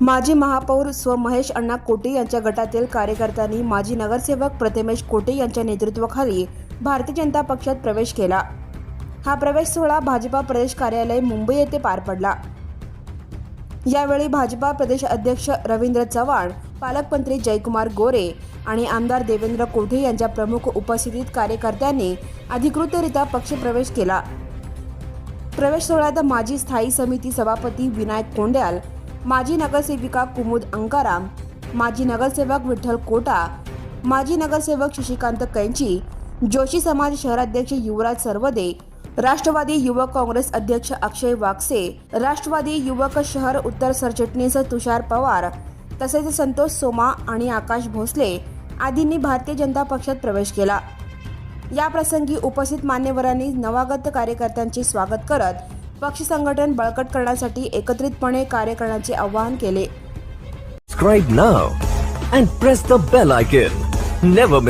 माजी महापौर स्व महेश अण्णा कोटे यांच्या गटातील कार्यकर्त्यांनी माजी नगरसेवक प्रथमेश कोटे यांच्या नेतृत्वाखाली भारतीय जनता पक्षात प्रवेश केला. हा प्रवेश सोहळा भाजपा प्रदेश कार्यालय मुंबई येथे पार पडला. यावेळी भाजपा प्रदेश अध्यक्ष रवींद्र चव्हाण पालकमंत्री जयकुमार गोरे आणि आमदार देवेंद्र कोठे यांच्या प्रमुख उपस्थितीत कार्यकर्त्यांनी अधिकृतरित्या पक्षप्रवेश केला. प्रवेश सोहळ्यात माजी स्थायी समिती सभापती विनायक कोंड्याल माजी नगरसेविका कुमुद अंकाराम माजी नगरसेवक विठ्ठल कोटा माजी नगरसेवक शशिकांत कैंची जोशी समाज शहराध्यक्ष युवराज सरवदे राष्ट्रवादी युवक काँग्रेस अध्यक्ष अक्षय वागसे राष्ट्रवादी युवक शहर उत्तर सरचिटणीस तुषार पवार तसेच संतोष सोमा आणि आकाश भोसले आदींनी भारतीय जनता पक्षात प्रवेश केला या प्रसंगी उपस्थित मान्यवरांनी नवागत कार्यकर्त्यांचे स्वागत करत पक्ष संघटन बळकट करण्यासाठी एकत्रितपणे कार्य करण्याचे आवाहन केले Subscribe now and press the bell icon. Never